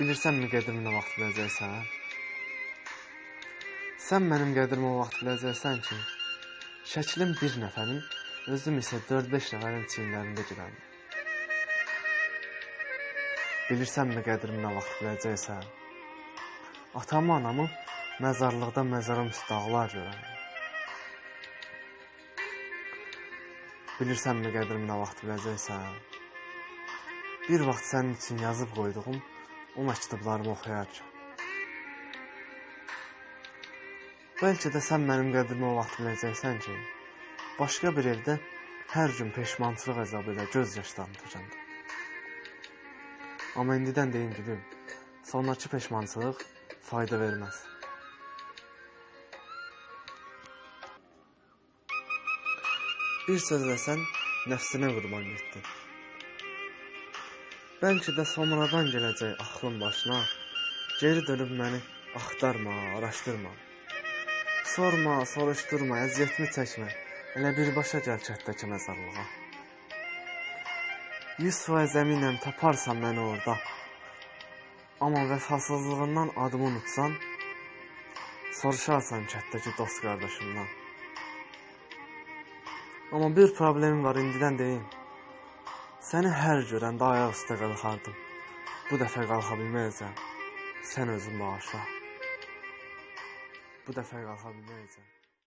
Bilirsənmi qədrimi nə vaxt biləcəksən? Sən mənim qədrimi o vaxt biləcəksən ki, şəklim bir nəfərin, özüm isə 4-5 nəfərin çiyinlərində girəndə. Bilirsənmi qədrimi nə vaxt biləcəksən? Atamı, anamı məzarlıqda məzarım üstə ağlar görəndə. Bilirsənmi qədrimi nə vaxt biləcəksən? Bir vaxt sənin üçün yazıb qoyduğum o məktublarımı oxuyarkən. Bəlkə də sən mənim qədrimi o vaxt biləcəksən ki, başqa bir evdə hər gün peşmançılıq əzabı ilə göz yaşlarını tökəndə. Amma indidən deyim gülüm, sonrakı peşmançılıq fayda verməz. Bir sözlə sən nəfsinə qurban getdin. Bəlkə də sonradan gələcək axlın başına, geri dönüb məni axtarma, araşdırma. Sorma, soruşturma, əziyyətimi çəkmə. Elə birbaşa gəl kətdəki məzarlığa. 100% əminəm taparsan məni orada. Amma vəfasızlığından adımı unutsan, soruşarsan kətdəki dost qardaşımdan. Amma bir problemim var indidən deyim. Səni hər görəndə ayaq üstə qalxardım. Bu dəfə qalxa bilməyəcəm. Sən özün bağışla. Bu dəfə qalxa bilməyəcəm.